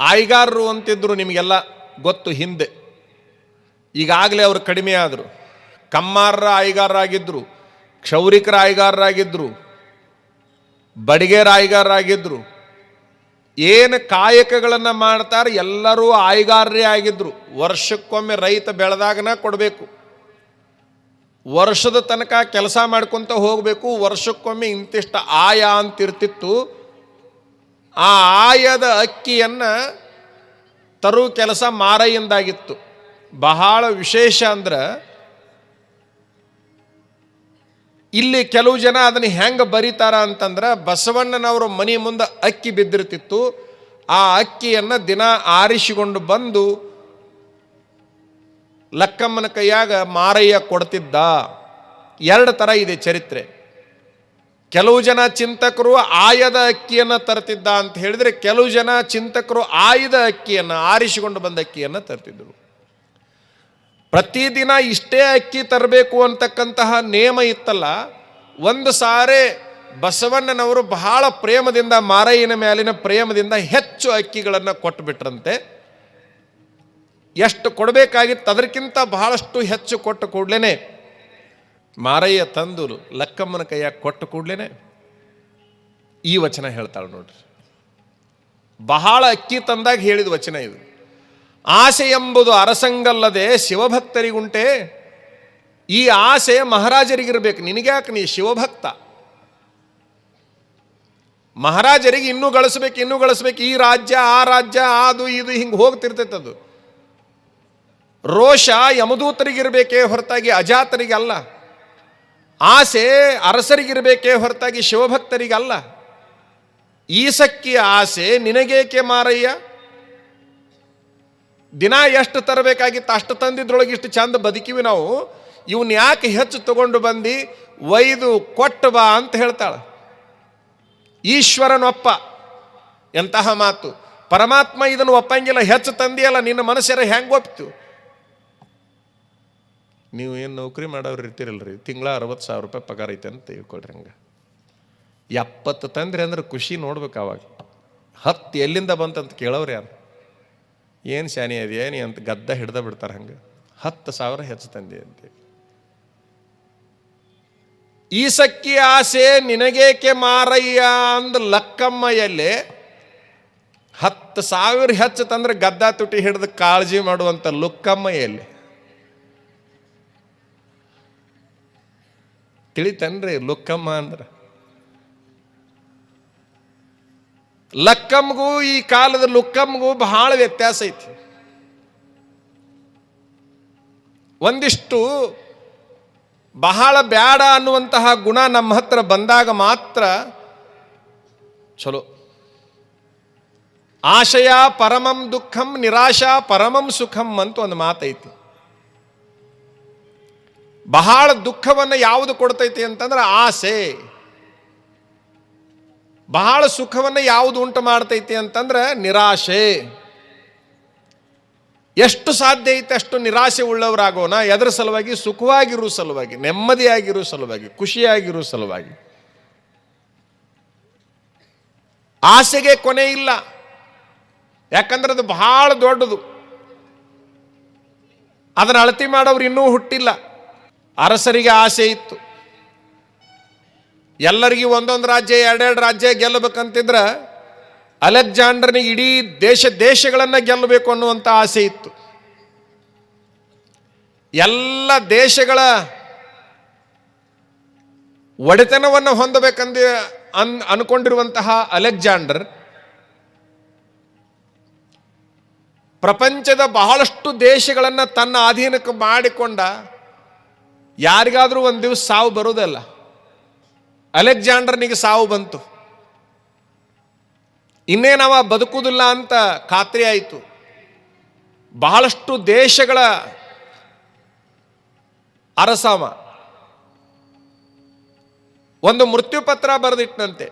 ಆಯ್ಗಾರರು ಅಂತಿದ್ರು ನಿಮಗೆಲ್ಲ ಗೊತ್ತು ಹಿಂದೆ. ಈಗಾಗಲೇ ಅವರು ಕಡಿಮೆ ಆದರು. ಕಮ್ಮಾರರ ಆಯ್ಗಾರರಾಗಿದ್ದರು ಕ್ಷೌರಿಕರ ಆಯ್ಗಾರರಾಗಿದ್ದರು ಬಡಿಗೆರ ಆಯ್ಗಾರರಾಗಿದ್ದರು ಏನು ಕಾಯಕಗಳನ್ನು ಮಾಡ್ತಾರೆ ಎಲ್ಲರೂ ಆಯ್ಗಾರರೇ ಆಗಿದ್ರು. ವರ್ಷಕ್ಕೊಮ್ಮೆ ರೈತ ಬೆಳೆದಾಗನ ಕೊಡಬೇಕು. ವರ್ಷದ ತನಕ ಕೆಲಸ ಮಾಡ್ಕೊತ ಹೋಗಬೇಕು, ವರ್ಷಕ್ಕೊಮ್ಮೆ ಇಂತಿಷ್ಟ ಆಯ ಅಂತಿರ್ತಿತ್ತು. ಆ ಆಯದ ಅಕ್ಕಿಯನ್ನು ತರು ಕೆಲಸ ಮಾರೈಯಿಂದಾಗಿತ್ತು ಬಹಳ ವಿಶೇಷ ಅಂದ್ರೆ, ಇಲ್ಲಿ ಕೆಲವು ಜನ ಅದನ್ನು ಹೆಂಗೆ ಬರೀತಾರ ಅಂತಂದ್ರೆ, ಬಸವಣ್ಣನವರು ಮನೆ ಮುಂದೆ ಅಕ್ಕಿ ಬಿದ್ದಿರ್ತಿತ್ತು. ಆ ಅಕ್ಕಿಯನ್ನು ದಿನ ಆರಿಸಿಕೊಂಡು ಬಂದು ಲಕ್ಕಮ್ಮನ ಕೈಯಾಗ ಮಾರಯ್ಯ ಕೊಡ್ತಿದ್ದ. ಎರಡು ಥರ ಇದೆ ಚರಿತ್ರೆ. ಕೆಲವು ಜನ ಚಿಂತಕರು ಆಯದ ಅಕ್ಕಿಯನ್ನು ತರ್ತಿದ್ದ ಅಂತ ಹೇಳಿದರೆ ಕೆಲವು ಜನ ಚಿಂತಕರು ಆಯದ ಅಕ್ಕಿಯನ್ನು, ಆರಿಸಿಕೊಂಡು ಬಂದ ಅಕ್ಕಿಯನ್ನು ತರ್ತಿದ್ದರು ಪ್ರತಿದಿನ ಇಷ್ಟೇ ಅಕ್ಕಿ ತರಬೇಕು ಅಂತಕ್ಕಂತಹ ನಿಯಮ ಇತ್ತಲ್ಲ, ಒಂದು ಸಾರಿ ಬಸವಣ್ಣನವರು ಬಹಳ ಪ್ರೇಮದಿಂದ, ಮಾರಯ್ಯನ ಮೇಲಿನ ಪ್ರೇಮದಿಂದ ಹೆಚ್ಚು ಅಕ್ಕಿಗಳನ್ನು ಕೊಟ್ಟುಬಿಟ್ರಂತೆ ಎಷ್ಟು ಕೊಡಬೇಕಾಗಿತ್ತು ಅದಕ್ಕಿಂತ ಬಹಳಷ್ಟು ಹೆಚ್ಚು ಕೊಟ್ಟ ಕೂಡ್ಲೇನೆ ಮಾರಯ್ಯ ತಂದು ಲಕ್ಕಮ್ಮನ ಕೈಯಾಗ ಕೊಟ್ಟ ಕೂಡ್ಲೇನೆ ಈ ವಚನ ಹೇಳ್ತಾಳೆ ನೋಡ್ರಿ. ಬಹಳ ಅಕ್ಕಿ ತಂದಾಗ ಹೇಳಿದ ವಚನ ಇದು. ಆಸೆ ಎಂಬುದು ಅರಸಂಗಲ್ಲದೆ ಶಿವಭಕ್ತರಿಗುಂಟೆ. ಈ ಆಸೆ ಮಹಾರಾಜರಿಗಿರ್ಬೇಕು. ನಿನಗ್ಯಾಕೆ ನೀ ಶಿವಭಕ್ತ? ಮಹಾರಾಜರಿಗೆ ಇನ್ನೂ ಗಳಿಸ್ಬೇಕು ಇನ್ನೂ ಗಳಿಸ್ಬೇಕು. ಈ ರಾಜ್ಯ, ಆ ರಾಜ್ಯ, ಅದು, ಇದು ಹಿಂಗೆ ಹೋಗ್ತಿರ್ತೈತೆ ಅದು. ರೋಷ ಯಮದೂತರಿಗಿರ್ಬೇಕೇ ಹೊರತಾಗಿ ಅಜಾತರಿಗೆ ಅಲ್ಲ ಆಸೆ ಅರಸರಿಗಿರಬೇಕೇ ಹೊರತಾಗಿ ಶಿವಭಕ್ತರಿಗಲ್ಲ. ಈಸಕ್ಕಿಯ ಆಸೆ, ನಿನಗೇಕೆ ಮಾರಯ್ಯ? ದಿನ ಎಷ್ಟು ತರಬೇಕಾಗಿತ್ತು, ಅಷ್ಟು ತಂದಿದ್ರೊಳಗೆ ಇಷ್ಟು ಚಂದ ಬದುಕಿವಿ ನಾವು. ಇವನ್ ಯಾಕೆ ಹೆಚ್ಚು ತಗೊಂಡು ಬಂದು? ಒಯ್ದು ಕೊಟ್ಟು ಬಾ ಅಂತ ಹೇಳ್ತಾಳೆ. ಈಶ್ವರನೊಪ್ಪ. ಎಂತಹ ಮಾತು. ಪರಮಾತ್ಮ ಇದನ್ನು ಒಪ್ಪಂಗಿಲ್ಲ, ಹೆಚ್ಚು ತಂದಿಯಲ್ಲ, ನಿನ್ನ ಮನಸ್ಸರ ಹೆಂಗೆ ಒಪ್ತು? ನೀವು ಏನು ನೌಕರಿ ಮಾಡೋರು ಇರ್ತಿರಲ್ರಿ, ತಿಂಗಳ ಅರವತ್ತು ಸಾವಿರ ರೂಪಾಯಿ ಪಗಾರ ಐತೆ ಅಂತ ತಿಳ್ಕೊಳ್ರಿ ಹಂಗೆ. ಎಪ್ಪತ್ತು ತಂದ್ರಿ ಅಂದ್ರೆ ಖುಷಿ ನೋಡ್ಬೇಕು ಅವಾಗ ಹತ್ತು ಎಲ್ಲಿಂದ ಬಂತಂತ ಕೇಳೋರು ಯಾರು? ಏನು ಶಾನಿ ಅದೇನಿ ಅಂತ ಗದ್ದ ಹಿಡ್ದ ಬಿಡ್ತಾರೆ ಹಂಗೆ. ಹತ್ತು ಸಾವಿರ ಹೆಚ್ಚು ತಂದೆ ಅಂತ ಈ ಸಕ್ಕಿ ಆಸೆ ನಿನಗೇಕೆ ಮಾರಯ್ಯ ಅಂದ ಲಕ್ಕಮ್ಮಯಲ್ಲಿ ಹತ್ತು ಸಾವಿರ ಹೆಚ್ಚು ತಂದ್ರೆ ಗದ್ದ ತುಟಿ ಹಿಡಿದು ಕಾಳಜಿ ಮಾಡುವಂಥ ಲುಕ್ಕಮ್ಮಯಲ್ಲಿ ತಿಳಿತನ್ರಿ ಲುಕ್ಕಮ್ಮ ಅಂದ್ರೆ. ಲಕ್ಕಮ್ಗೂ ಈ ಕಾಲದ ಲುಕ್ಕಮ್ಗೂ ಬಹಳ ವ್ಯತ್ಯಾಸ ಐತಿ. ಒಂದಿಷ್ಟು ಬಹಳ ಬ್ಯಾಡ ಅನ್ನುವಂತಹ ಗುಣ ನಮ್ಮ ಹತ್ರ ಬಂದಾಗ ಮಾತ್ರ ಚಲೋ. ಆಶಯ ಪರಮಂ ದುಃಖಂ ನಿರಾಶಾ ಪರಮಂ ಸುಖಂ ಅಂತ ಒಂದು ಮಾತೈತಿ. ಬಹಳ ದುಃಖವನ್ನು ಯಾವುದು ಕೊಡ್ತೈತಿ ಅಂತಂದ್ರೆ ಆಸೆ. ಬಹಳ ಸುಖವನ್ನು ಯಾವುದು ಉಂಟು ಮಾಡ್ತೈತಿ ಅಂತಂದ್ರೆ ನಿರಾಶೆ. ಎಷ್ಟು ಸಾಧ್ಯ ಐತೆ ಅಷ್ಟು ನಿರಾಶೆ ಉಳ್ಳವರಾಗೋಣ. ಎದ್ರ ಸಲುವಾಗಿ? ಸುಖವಾಗಿರೋ ಸಲುವಾಗಿ, ನೆಮ್ಮದಿಯಾಗಿರೋ ಸಲುವಾಗಿ, ಖುಷಿಯಾಗಿರೋ ಸಲುವಾಗಿ. ಆಸೆಗೆ ಕೊನೆ ಇಲ್ಲ. ಯಾಕಂದ್ರೆ ಅದು ಬಹಳ ದೊಡ್ಡದು. ಅದನ್ನ ಅಳತಿ ಮಾಡೋರು ಇನ್ನೂ ಹುಟ್ಟಿಲ್ಲ. ಅರಸರಿಗೆ ಆಸೆ ಇತ್ತು. ಎಲ್ಲರಿಗೂ ಒಂದೊಂದು ರಾಜ್ಯ, ಎರಡೆರಡು ರಾಜ್ಯ ಗೆಲ್ಲಬೇಕಂತಿದ್ರೆ ಅಲೆಕ್ಸಾಂಡರ್ನಿಗೆ ಇಡೀ ದೇಶ ದೇಶಗಳನ್ನು ಗೆಲ್ಲಬೇಕು ಅನ್ನುವಂಥ ಆಸೆ ಇತ್ತು. ಎಲ್ಲ ದೇಶಗಳ ಒಡೆತನವನ್ನು ಹೊಂದಬೇಕಂದ ಅನ್ ಅನ್ಕೊಂಡಿರುವಂತಹ ಅಲೆಕ್ಸಾಂಡರ್ ಪ್ರಪಂಚದ ಬಹಳಷ್ಟು ದೇಶಗಳನ್ನು ತನ್ನ ಅಧೀನಕ್ಕೆ ಮಾಡಿಕೊಂಡ ಯಾರಿಗಾದರೂ ಒಂದು ದಿವಸ ಸಾವು ಬರೋದಲ್ಲ. ಅಲೆಕ್ಸಾಂಡರ್ನಿಗೆ ಸಾವು ಬಂತು. ಇನ್ನೇನವ ಬದುಕುವುದಿಲ್ಲ ಅಂತ ಖಾತ್ರಿ ಆಯಿತು. ಬಹಳಷ್ಟು ದೇಶಗಳ ಅರಸಾಮ ಒಂದು ಮೃತ್ಯುಪತ್ರ ಬರೆದಿಟ್ಟನಂತೆ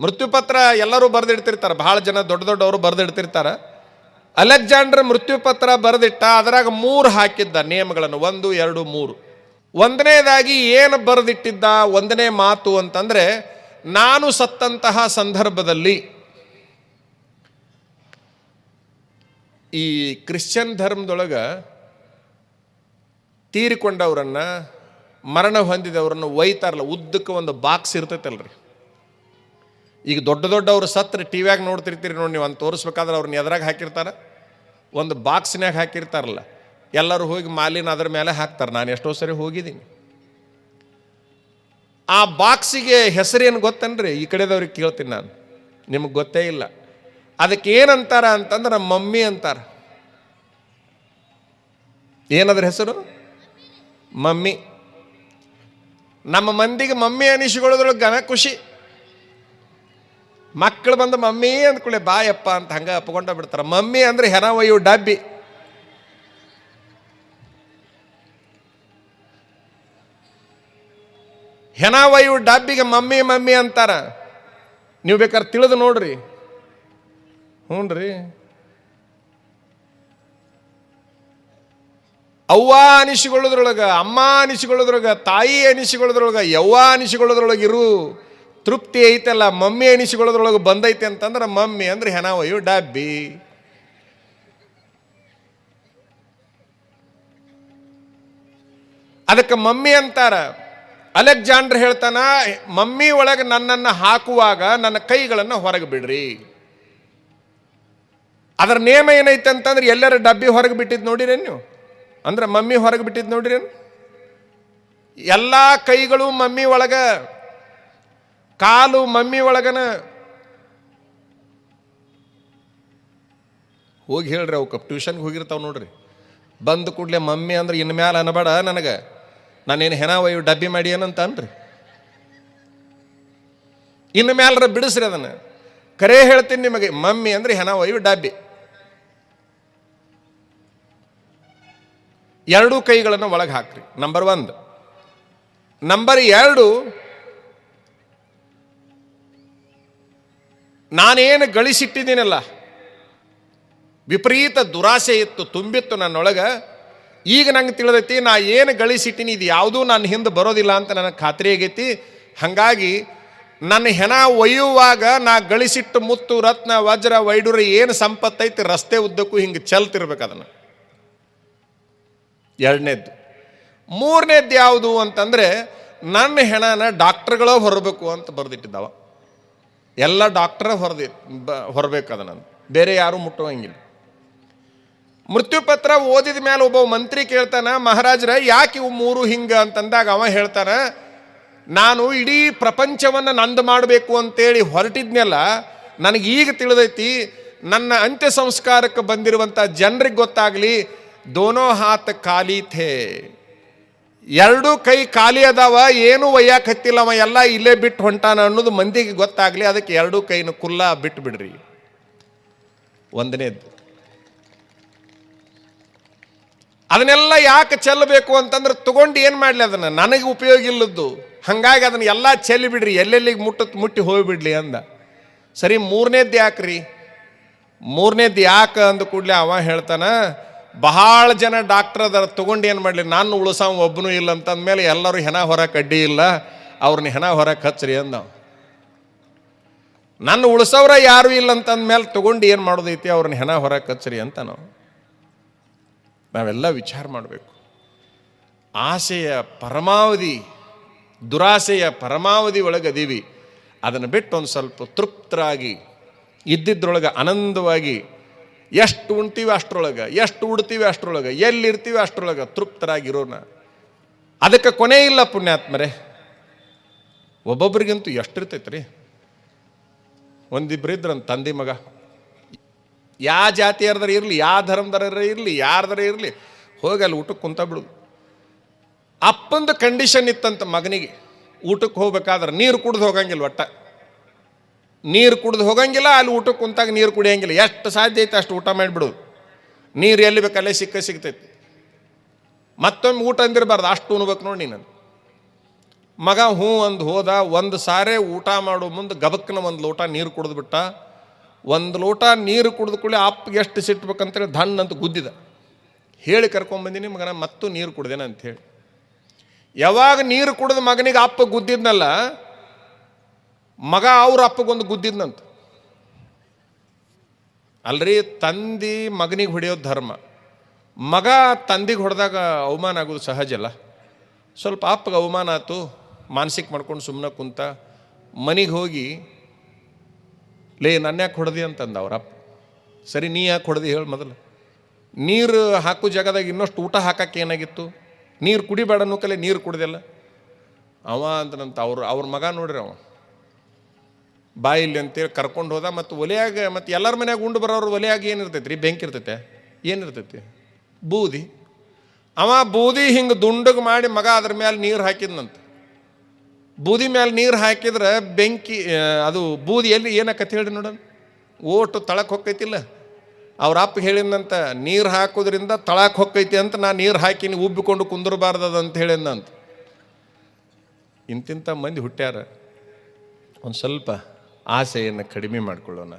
ಮೃತ್ಯುಪತ್ರ ಎಲ್ಲರೂ ಬರೆದಿಡ್ತಿರ್ತಾರೆ. ಬಹಳ ಜನ ದೊಡ್ಡ ದೊಡ್ಡವರು ಬರೆದಿಡ್ತಿರ್ತಾರೆ. ಅಲೆಕ್ಸಾಂಡರ್ ಮೃತ್ಯುಪತ್ರ ಬರೆದಿಟ್ಟ, ಅದರಾಗ ಮೂರು ಹಾಕಿದ್ದ ನಿಯಮಗಳನ್ನು. ಒಂದು, ಎರಡು, ಮೂರು. ಒಂದನೇದಾಗಿ ಏನು ಬರೆದಿಟ್ಟಿದ್ದ? ಒಂದನೇ ಮಾತು ಅಂತಂದರೆ, ನಾನು ಸತ್ತಂತಹ ಸಂದರ್ಭದಲ್ಲಿ ಈ ಕ್ರಿಶ್ಚಿಯನ್ ಧರ್ಮದೊಳಗೆ ತೀರಿಕೊಂಡವರನ್ನು, ಮರಣ ಹೊಂದಿದವರನ್ನು ಒಯ್ತಾರಲ್ಲ, ಉದ್ದಕ್ಕೆ ಒಂದು ಬಾಕ್ಸ್ ಇರ್ತೈತಲ್ರಿ. ಈಗ ದೊಡ್ಡ ದೊಡ್ಡವರು ಸತ್ರ ಟಿ ವ್ಯಾಗ ನೋಡ್ತಿರ್ತೀರಿ ನೋಡಿ ನೀವು, ಅಂತ ತೋರಿಸ್ಬೇಕಾದ್ರೆ ಅವ್ರನ್ನ ಎದ್ರಾಗ ಹಾಕಿರ್ತಾರೆ. ಒಂದು ಬಾಕ್ಸ್ನ್ಯಾಗ ಹಾಕಿರ್ತಾರಲ್ಲ, ಎಲ್ಲರೂ ಹೋಗಿ ಮಾಲಿನ ಅದ್ರ ಮೇಲೆ ಹಾಕ್ತಾರೆ. ನಾನು ಎಷ್ಟೋ ಸರಿ ಹೋಗಿದ್ದೀನಿ. ಆ ಬಾಕ್ಸಿಗೆ ಹೆಸರೇನು ಗೊತ್ತನ್ರಿ? ಈ ಕಡೆದವ್ರಿಗೆ ಕೇಳ್ತೀನಿ ನಾನು. ನಿಮಗೆ ಗೊತ್ತೇ ಇಲ್ಲ. ಅದಕ್ಕೆ ಏನಂತಾರ ಅಂತಂದ್ರೆ ಮಮ್ಮಿ ಅಂತಾರ. ಏನದ್ರ ಹೆಸರು? ಮಮ್ಮಿ. ನಮ್ಮ ಮಂದಿಗೆ ಮಮ್ಮಿ ಅನಿಸಿಕೊಳ್ಳೋದ್ರೊಳಗೆ ಘನ ಖುಷಿ. ಮಕ್ಕಳು ಬಂದು ಮಮ್ಮಿ ಅಂದ್ಕೊಳ್ಳಿ ಬಾಯಪ್ಪ ಅಂತ ಹಂಗ ಅಪ್ಕೊಂಡ ಬಿಡ್ತಾರೆ. ಮಮ್ಮಿ ಅಂದ್ರೆ ಹೆನ ಒಯ್ಯು ಡಬ್ಬಿ. ಹೆನ ಡಬ್ಬಿಗೆ ಮಮ್ಮಿ ಮಮ್ಮಿ ಅಂತಾರ. ನೀವು ಬೇಕಾದ್ರೆ ತಿಳಿದು ನೋಡ್ರಿ. ಹ್ಞೂ ರೀ ಅವ್ವ ಅನಿಸಿಕೊಳ್ಳೋದ್ರೊಳಗ, ಅಮ್ಮ ಅನಿಸಿಕೊಳ್ಳೋದ್ರೊಳಗ, ತಾಯಿ ಅನಿಸಿಕೊಳ್ಳೋದ್ರೊಳಗ, ಯವ್ವ ಅನಿಸಿಕೊಳ್ಳೋದ್ರೊಳಗೆ ಇರು. ತೃಪ್ತಿ ಐತಲ್ಲ, ಮಮ್ಮಿ ಎನಿಸಿಕೊಳ್ಳೋದ್ರೊಳಗೆ ಬಂದೈತೆ ಅಂತಂದ್ರೆ ಮಮ್ಮಿ ಅಂದ್ರೆ ಹೆನಾವಯು ಡಬ್ಬಿ. ಅದಕ್ಕೆ ಮಮ್ಮಿ ಅಂತಾರ, ಅಲೆಕ್ಸಾಂಡ್ರ್ ಹೇಳ್ತಾನ, ಮಮ್ಮಿ ಒಳಗೆ ನನ್ನನ್ನು ಹಾಕುವಾಗ ನನ್ನ ಕೈಗಳನ್ನು ಹೊರಗೆ ಬಿಡ್ರಿ. ಅದರ ನೇಮ ಏನೈತೆ ಅಂತಂದ್ರೆ ಎಲ್ಲರ ಡಬ್ಬಿ ಹೊರಗೆ ಬಿಟ್ಟಿದ್ದು ನೋಡಿರೇನು ನೀವು? ಅಂದ್ರೆ ಮಮ್ಮಿ ಹೊರಗೆ ಬಿಟ್ಟಿದ್ದು ನೋಡಿರೇನು? ಎಲ್ಲ ಕೈಗಳು ಮಮ್ಮಿ ಒಳಗ ಕಾಲು ಮಮ್ಮಿ ಒಳಗನ. ಹೋಗಿ ಹೇಳ್ರಿ ಅವಕ್ಕೆ ಟ್ಯೂಷನ್ಗೆ ಹೋಗಿರ್ತಾವ ನೋಡ್ರಿ. ಬಂದ ಕೂಡಲೇ ಮಮ್ಮಿ ಅಂದ್ರೆ ಇನ್ನು ಮ್ಯಾಲ ಅನ್ಬೇಡ ನನಗೆ. ನಾನೇನು ಹೆನ ಒಯ್ಯು ಡಬ್ಬಿ ಮಾಡಿ ಏನಂತ ಅನ್ರಿ ಇನ್ನು ಮ್ಯಾಲರ ಬಿಡಿಸ್ರಿ ಅದನ್ನು. ಕರೆ ಹೇಳ್ತೀನಿ ನಿಮಗೆ, ಮಮ್ಮಿ ಅಂದ್ರೆ ಹೆನ ಒಯ್ಯು ಡಬ್ಬಿ. ಎರಡೂ ಕೈಗಳನ್ನು ಒಳಗೆ ಹಾಕ್ರಿ. ನಂಬರ್ ಒಂದು. ನಂಬರ್ ಎರಡು ನಾನೇನು ಗಳಿಸಿಟ್ಟಿದ್ದೀನಲ್ಲ. ವಿಪರೀತ ದುರಾಸೆ ಇತ್ತು, ತುಂಬಿತ್ತು ನನ್ನೊಳಗೆ. ಈಗ ನಂಗೆ ತಿಳಿದೈತಿ, ನಾ ಏನು ಗಳಿಸಿಟ್ಟಿನಿ, ಇದು ಯಾವುದೂ ನನ್ನ ಹಿಂದೆ ಬರೋದಿಲ್ಲ ಅಂತ ನನಗೆ ಖಾತ್ರಿ ಆಗೈತಿ. ಹಾಗಾಗಿ ನನ್ನ ಹೆಣ ಒಯ್ಯುವಾಗ ನಾ ಗಳಿಸಿಟ್ಟು ಮುತ್ತು, ರತ್ನ, ವಜ್ರ ವೈಡೂರ ಏನು ಸಂಪತ್ತೈತಿ, ರಸ್ತೆ ಉದ್ದಕ್ಕೂ ಹಿಂಗೆ ಚಲ್ತಿರ್ಬೇಕು ಅದನ್ನು. ಎರಡನೇದ್ದು. ಮೂರನೇದ್ದು ಯಾವುದು ಅಂತಂದರೆ, ನನ್ನ ಹೆಣನ ಡಾಕ್ಟರ್ಗಳೋ ಹೊರಬೇಕು ಅಂತ ಬರೆದಿಟ್ಟಿದ್ದಾವ. ಎಲ್ಲ ಡಾಕ್ಟರ್ ಹೊರದಿ ಹೊರಬೇಕು ಅದನ್ನು. ಬೇರೆ ಯಾರೂ ಮುಟ್ಟುವಂಗಿಲ್ಲ. ಮೃತ್ಯುಪತ್ರ ಓದಿದ ಮೇಲೆ ಒಬ್ಬ ಮಂತ್ರಿ ಕೇಳ್ತಾನೆ, ಮಹಾರಾಜರ, ಯಾಕೆ ಇವು ಮೂರು ಹಿಂಗ? ಅಂತಂದಾಗ ಅವ ಹೇಳ್ತಾನೆ, ನಾನು ಇಡೀ ಪ್ರಪಂಚವನ್ನು ನಂದು ಮಾಡಬೇಕು ಅಂತೇಳಿ ಹೊರಟಿದ್ನೆಲ್ಲ ನನಗೆ ಈಗ ತಿಳಿದೈತಿ, ನನ್ನ ಅಂತ್ಯ ಸಂಸ್ಕಾರಕ್ಕೆ ಬಂದಿರುವಂಥ ಜನರಿಗೆ ಗೊತ್ತಾಗಲಿ, ದೋನೋ ಹಾತ್ ಖಾಲಿ ಥೇ. ಎರಡೂ ಕೈ ಖಾಲಿ ಅದಾವ, ಏನು ಒಯ್ಯಾಕ ಹತ್ತಿಲ್ಲ ಅವ, ಎಲ್ಲ ಇಲ್ಲೇ ಬಿಟ್ಟು ಹೊಂಟಾನ ಅನ್ನೋದು ಮಂದಿಗೆ ಗೊತ್ತಾಗಲಿ, ಅದಕ್ಕೆ ಎರಡೂ ಕೈನ ಕುಲ್ಲ ಬಿಟ್ಟು ಬಿಡ್ರಿ. ಒಂದನೇದ್ದು ಅದನ್ನೆಲ್ಲ ಯಾಕೆ ಚೆಲ್ಲಬೇಕು ಅಂತಂದ್ರೆ ತಗೊಂಡು ಏನು ಮಾಡಲಿ ಅದನ್ನು? ನನಗೆ ಉಪಯೋಗ ಇಲ್ಲದ್ದು. ಹಾಗಾಗಿ ಅದನ್ನು ಎಲ್ಲ ಚೆಲ್ಲಿ ಬಿಡ್ರಿ, ಎಲ್ಲೆಲ್ಲಿಗೆ ಮುಟ್ಟ, ಮುಟ್ಟಿ ಹೋಗಿಬಿಡ್ಲಿ ಅಂದ. ಸರಿ ಮೂರನೇದ್ದು ಯಾಕ್ರಿ? ಮೂರನೇದ್ದು ಯಾಕೆ ಅಂದ ಕೂಡಲೇ ಅವ ಹೇಳ್ತಾನ ಬಹಳ ಜನ ಡಾಕ್ಟರ್ ಅದರ, ತೊಗೊಂಡು ಏನು ಮಾಡಲಿ? ನಾನು ಉಳ್ಸೋ ಒಬ್ಬನೂ ಇಲ್ಲ ಅಂತಂದ್ಮೇಲೆ ಎಲ್ಲರೂ ಹೆಣ ಹೊರಕ್ಕೆ ಕಡ್ಡಿ ಇಲ್ಲ. ಅವ್ರನ್ನ ಹೆಣ ಹೊರ ಹಚ್ರಿ ಅಂದ ಅವ. ನನ್ನ ಉಳಿಸೋರ ಯಾರು ಇಲ್ಲ ಅಂತಂದ್ಮೇಲೆ ತೊಗೊಂಡು ಏನು ಮಾಡೋದೈತಿ? ಅವ್ರನ್ನ ಹೆಣ ಹೊರ ಕಚ್ಚರಿ ಅಂತ ನಾವು ನಾವೆಲ್ಲ ವಿಚಾರ ಮಾಡಬೇಕು. ಆಸೆಯ ಪರಮಾವಧಿ, ದುರಾಸೆಯ ಪರಮಾವಧಿ ಒಳಗೆ ಅದೀವಿ. ಅದನ್ನು ಬಿಟ್ಟು ಒಂದು ಸ್ವಲ್ಪ ತೃಪ್ತರಾಗಿ, ಇದ್ದಿದ್ರೊಳಗೆ ಆನಂದವಾಗಿ ಎಷ್ಟು ಉಣ್ತೀವಿ ಅಷ್ಟರೊಳಗೆ, ಎಷ್ಟು ಉಡ್ತೀವಿ ಅಷ್ಟರೊಳಗೆ, ಎಲ್ಲಿರ್ತೀವಿ ಅಷ್ಟರೊಳಗೆ ತೃಪ್ತರಾಗಿರೋಣ ಅದಕ್ಕೆ ಕೊನೆ ಇಲ್ಲ ಪುಣ್ಯಾತ್ಮರೇ. ಒಬ್ಬೊಬ್ರಿಗಂತೂ ಎಷ್ಟಿರ್ತೈತೆ ರೀ ಒಂದಿಬ್ರು ಇದ್ರಂತ ತಂದೆ ಮಗ. ಯಾವ ಜಾತಿಯರ್ದಾರ ಇರಲಿ ಯಾವ ಧರ್ಮದಾರ ಇರಲಿ, ಯಾರ್ದಾರ ಇರಲಿ ಹೋಗಿ ಅಲ್ಲಿ ಊಟಕ್ಕೆ ಕುಂತ ಬಿಡುದು. ಅಪ್ಪಂದು ಕಂಡೀಷನ್ ಇತ್ತಂತ ಮಗನಿಗೆ, ಊಟಕ್ಕೆ ಹೋಗ್ಬೇಕಾದ್ರೆ ನೀರು ಕುಡ್ದು ಹೋಗಂಗಿಲ್ಲ ಒಟ್ಟ. ನೀರು ಕುಡಿದು ಹೋಗಂಗಿಲ್ಲ, ಅಲ್ಲಿ ಊಟಕ್ಕೆ ಕುಂತಾಗ ನೀರು ಕುಡಿಯಂಗಿಲ್ಲ. ಎಷ್ಟು ಸಾಧ್ಯ ಐತೆ ಅಷ್ಟು ಊಟ ಮಾಡಿಬಿಡೋದು. ನೀರು ಎಲ್ಲಿ ಬೇಕಲ್ಲೇ ಸಿಕ್ಕ ಸಿಗ್ತೈತಿ. ಮತ್ತೊಮ್ಮೆ ಊಟ ಅಂದಿರಬಾರ್ದು, ಅಷ್ಟು ಉಣ್ಬೇಕು ನೋಡಿ ನಾನು ಮಗ ಹ್ಞೂ ಅಂದು ಹೋದ, ಒಂದು ಸಾರೆ ಊಟ ಮಾಡೋ ಮುಂದೆ ಗಬಕ್ಕನ ಒಂದು ಲೋಟ ನೀರು ಕುಡಿದ್ಬಿಟ್ಟ ಒಂದು ಲೋಟ ನೀರು ಕುಡಿದು ಕೂಡಲೇ ಅಪ್ಪಗೆ ಎಷ್ಟು ಸಿಟ್ಬೇಕಂತೇಳಿ ಧನ್ ಅಂತ ಗುದ್ದಿದ. ಹೇಳಿ ಕರ್ಕೊಂಬಂದಿನಿ ಮಗನ ಮತ್ತು ನೀರು ಕುಡ್ದೇನ ಹೇಳಿ. ಯಾವಾಗ ನೀರು ಕುಡಿದ ಮಗನಿಗೆ ಅಪ್ಪ ಗುದ್ದಿದ್ನಲ್ಲ ಮಗ ಅವ್ರ ಅಪ್ಪಗೊಂದು ಗುದ್ದಿದ್ನಂತ. ಅಲ್ರಿ, ತಂದಿ ಮಗನಿಗೆ ಹೊಡೆಯೋದು ಧರ್ಮ. ಮಗ ತಂದಿಗೆ ಹೊಡೆದಾಗ ಅವಮಾನ ಆಗೋದು ಸಹಜ ಅಲ್ಲ. ಸ್ವಲ್ಪ ಅಪ್ಪಗೆ ಅವಮಾನ ಆಯ್ತು, ಮಾನಸಿಕ ಮಾಡ್ಕೊಂಡು ಸುಮ್ಮನೆ ಕುಂತ, ಮನೆಗೆ ಹೋಗಿ, ಲೇ ನನ್ನ ಯಾಕೆ ಹೊಡೆದಿ? ಅಂತಂದ ಅವ್ರಪ್ಪ ಸರಿ, ನೀ ಯಾಕೆ ಹೊಡೆದಿ? ಹೇಳಿ ಮೊದಲು. ನೀರು ಹಾಕೋ ಜಾಗದಾಗ ಇನ್ನಷ್ಟು ಊಟ ಹಾಕಕ್ಕೆ ಏನಾಗಿತ್ತು? ನೀರು ಕುಡಿಬೇಡ ಕಲೆ ನೀರು ಕುಡ್ದಿಲ್ಲ. ಅವ ಅಂತನಂತ ಅವ್ರು, ಅವ್ರ ಮಗ ನೋಡ್ರಿ ಅವ. ಬಾಯಿಲ್ಲಿ ಅಂತೇಳಿ ಕರ್ಕೊಂಡು ಹೋದ ಮತ್ತು ಒಲೆಯಾಗ ಮತ್ತು ಎಲ್ಲರ ಮನ್ಯಾಗ ಉಂಡು ಬರೋರು ಒಲೆಯಾಗಿ ಏನಿರ್ತೈತೆ ರೀ ಬೆಂಕಿ ಇರ್ತೈತೆ. ಏನಿರ್ತೈತಿ? ಬೂದಿ. ಅವ ಬೂದಿ ಹಿಂಗೆ ದುಂಡಗೆ ಮಾಡಿ ಮಗ ಅದ್ರ ಮೇಲೆ ನೀರು ಹಾಕಿದ್ನಂತ. ಬೂದಿ ಮೇಲೆ ನೀರು ಹಾಕಿದ್ರೆ ಬೆಂಕಿ ಅದು ಬೂದಿ ಎಲ್ಲಿ ಹೇಳಿ ನೋಡೋಣ ಓಟು ತಳಕ್ಕೆ ಹೊಕ್ಕೈತಿಲ್ಲ. ಅವ್ರ ಅಪ್ಪ ಹೇಳಿದಂತ ನೀರು ಹಾಕೋದ್ರಿಂದ ತಳಕ್ಕೆ ಹೊಕ್ಕೈತಿ ಅಂತ ನಾನು ನೀರು ಹಾಕಿನಿ, ಉಬ್ಬಿಕೊಂಡು ಕುಂದರಬಾರ್ದದ ಅಂತ ಹೇಳಿದ್ನಂತ. ಇಂತಿಂಥ ಮಂದಿ ಹುಟ್ಟ್ಯಾರ. ಒಂದು ಸ್ವಲ್ಪ ಆಸೆಯನ್ನು ಕಡಿಮೆ ಮಾಡ್ಕೊಳ್ಳೋಣ.